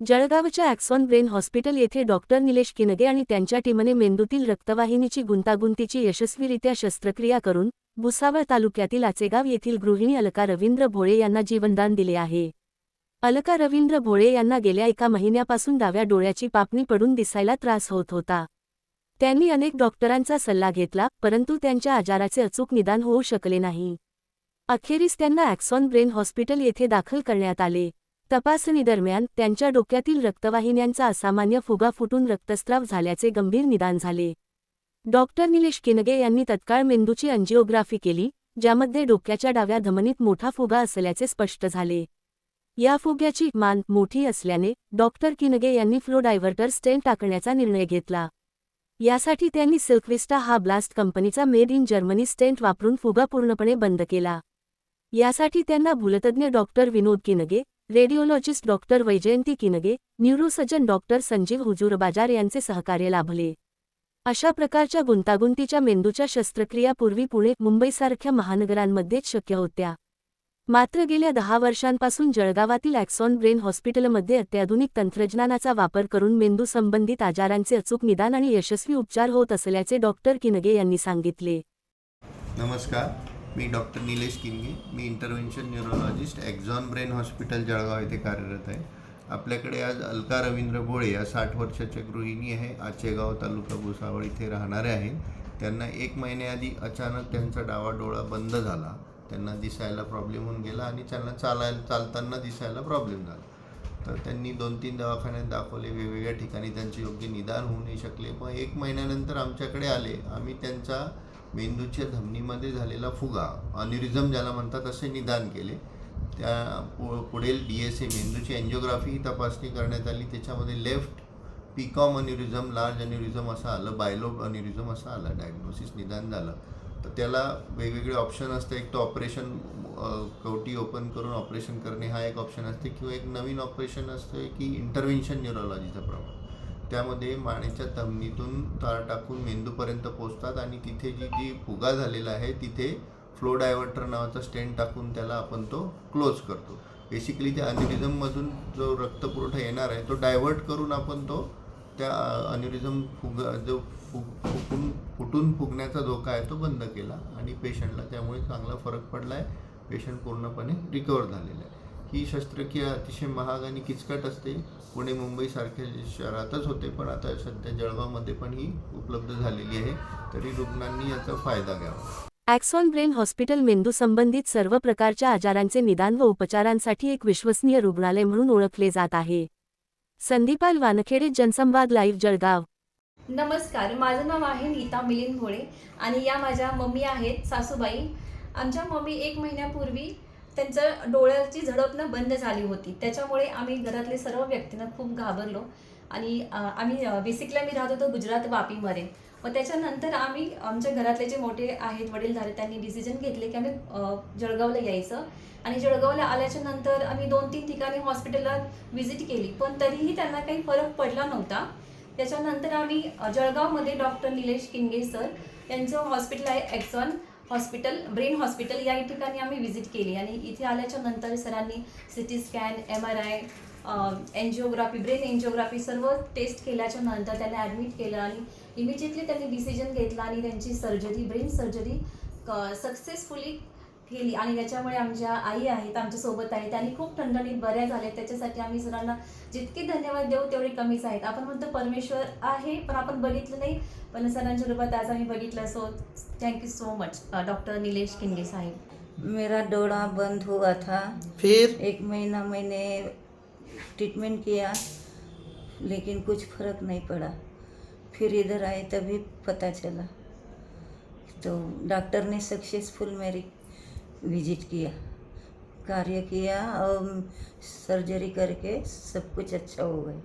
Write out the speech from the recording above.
जळगावच्या Axon brain hospital येथे doctor Nilesh Kinge आणि त्यांच्या टीमने मेंदूतील रक्तवाहिनीची गुंतागुंतीची यशस्वीरित्या शस्त्रक्रिया करून भुसावळ तालुक्यातील आचेगाव येथील गृहिणी अलका रवींद्र भोळे यांना जीवनदान दिले आहे. अलका रवींद्र भोळे यांना गेल्या एका महिन्यापासून डाव्या डोळ्याची पापणी पडून दिसायला त्रास होत होता. त्यांनी अनेक डॉक्टरांचा सल्ला घेतला परंतु त्यांच्या आजाराचे अचूक निदान होऊ शकले नाही. अखेरीस त्यांना ॲक्सॉन ब्रेन हॉस्पिटल येथे दाखल करण्यात आले. तपासणीदरम्यान त्यांच्या डोक्यातील रक्तवाहिन्यांचा असामान्य फुगा फुटून रक्तस्राव झाल्याचे गंभीर निदान झाले. डॉक्टर निलेश किनगे यांनी तत्काळ मेंदूची अंजिओग्राफी केली ज्यामध्ये डोक्याच्या डाव्या धमनीत मोठा फुगा असल्याचे स्पष्ट झाले. या फुग्याची मान मोठी असल्याने डॉक्टर किनगे यांनी फ्लो डायव्हर्टर स्टेंट टाकण्याचा निर्णय घेतला. यासाठी त्यांनी सिल्कविस्टा हा ब्लास्ट कंपनीचा मेड इन जर्मनी स्टेंट वापरून फुगा पूर्णपणे बंद केला. यासाठी त्यांना भूलतज्ञ doctor Vinod Kinge radiologist doctor Vaijayanti Kinge neurosurgeon doctor Sanjeev Huzurbazar यांचे सहकार्य लाभले. अशा प्रकारच्या गुंतागुंतीच्या मेंदूच्या शस्त्रक्रिया पूर्वी पुणे मुंबईसारख्या महानगरांमध्येच शक्य होत्या. मात्र गेल्या दहा वर्षांपासून जळगावातील ॲक्सॉन ब्रेन हॉस्पिटलमध्ये अत्याधुनिक तंत्रज्ञानाचा वापर करून मेंदू संबंधित आजारांचे अचूक निदान आणि यशस्वी उपचार होत असल्याचे डॉक्टर किनगे यांनी सांगितले. नमस्कार. मी डॉक्टर निलेश किंगे मी intervention neurologist Axon brain hospital Jalgaon येथे कार्यरत आहे. आपल्याकडे आज अलका रवींद्र भोळे या साठ वर्षाच्या गृहिणी आहे. आचेगाव तालुका भुसावळ इथे राहणारे आहेत. त्यांना एक महिन्याआधी अचानक त्यांचा डावा डोळा बंद झाला. त्यांना दिसायला प्रॉब्लेम होऊन गेला आणि त्यांना चालायला चालताना दिसायला प्रॉब्लेम झाला. तर त्यांनी दोन तीन दवाखान्यात दाखवले. वेगवेगळ्या ठिकाणी त्यांचे योग्य निदान होऊ नाही शकले. मग एक महिन्यानंतर आमच्याकडे आले. आम्ही त्यांचा मेंदूच्या धमनीमध्ये झालेला फुगा अनिरिझम ज्याला म्हणतात असे निदान केले त्या पु पुढील डी एस ए मेंदूची अँजिओग्राफी तपासणी करण्यात आली. त्याच्यामध्ये लेफ्ट पिकॉम अनिरिझम लार्ज अनिरिझम असं आलं बायलोब अनिरिझम असं आलं डायग्नोसिस निदान झालं. तर त्याला वेगवेगळे ऑप्शन असते. एक तर ऑपरेशन कवटी ओपन करून ऑपरेशन करणे हा एक ऑप्शन असते. किंवा एक नवीन ऑपरेशन असते की इंटरव्हेन्शन न्यूरोलॉजीचा प्रॉब्लेम त्यामध्ये मानेच्या धमनीतून तार टाकून मेंदूपर्यंत पोचतात आणि तिथे जी जी फुगा झालेला आहे तिथे फ्लो डायव्हर्टर नावाचा स्टेंड टाकून त्याला आपण तो क्लोज करतो. बेसिकली त्या अन्युरिझममधून जो रक्तपुरवठा येणार आहे तो डायव्हर्ट करून आपण तो त्या अन्युरिझम फुगा जो फु फुकून फुटून फुगण्याचा धोका आहे तो बंद केला आणि पेशंटला त्यामुळे चांगला फरक पडला आहे पेशंट पूर्णपणे रिकवर झालेला आहे. ही शस्त्रक्रिया अतिशय महाग आणि किचकट असते. पुणे मुंबईसारख्या शहरातच होते पण आता सध्या जळगावमध्ये पण ही उपलब्ध झालेली आहे. तरी रुग्णांनी याचा फायदा घ्यावा. ॲक्सॉन ब्रेन हॉस्पिटल मेंदू संबंधित सर्व प्रकारच्या आजारांचे निदान व उपचारांसाठी एक विश्वसनीय रुग्णालय म्हणून ओळखले जात आहे. संदीपाल वानखेडे जनसंवाद लाईव्ह जळगाव. नमस्कार माझं नाव आहे नीता मिलिंद भोळे आणि या माझ्या मम्मी आहेत सासूबाई. आमच्या मम्मी एक महिन्यापूर्वी त्यांचं डोळ्याची झडपणं बंद झाली होती. त्याच्यामुळे आम्ही घरातले सर्व व्यक्तींना खूप घाबरलो. आणि आम्ही बेसिकली मी राहत होतो गुजरात वापीमध्ये. मग त्याच्यानंतर आम्ही आमच्या घरातले जे मोठे आहेत वडील झाले त्यांनी डिसिजन घेतले की आम्ही जळगावला यायचं. आणि जळगावला आल्याच्यानंतर आम्ही दोन तीन ठिकाणी हॉस्पिटलला व्हिजिट केली. पण तरीही त्यांना काही फरक पडला नव्हता. त्याच्यानंतर आम्ही जळगावमध्ये डॉक्टर निलेश किंगे सर यांचं हॉस्पिटल आहे एक्सॉन हॉस्पिटल ब्रेन हॉस्पिटल या ठिकाणी आम्ही व्हिजिट केली आणि इथे आल्याच्यानंतर सरांनी C T scan M R I angiography brain angiography सर्व टेस्ट केल्याच्यानंतर त्यांना ॲडमिट केलं आणि इमिजिएटली त्यांनी डिसिजन घेतला आणि त्यांची सर्जरी ब्रेन सर्जरी सक्सेसफुली केली आणि त्याच्यामुळे आमच्या आई आहेत आमच्यासोबत आहेत. त्यांनी खूप ठणठणीत बऱ्या झाल्या त्याच्यासाठी आम्ही सरांना जितके धन्यवाद देऊ तेवढे कमीच आहेत. आपण म्हणतो परमेश्वर आहे पण आपण बघितलं नाही. पण सरांच्या रूपात आज आम्ही बघितलं. So thank you so much doctor Nilesh Kinge साहेब. मेरा डोड़ा बंद हुआ था। फिर? एक महीना मैंने ट्रीटमेंट किया लेकिन कुछ फर्क नहीं पड़ा। फिर इधर आए तभी पता चला। तो डॉक्टर ने सक्सेसफुल मेरी विजिट किया कार्य किया और सर्जरी करके सब कुछ अच्छा हो गया।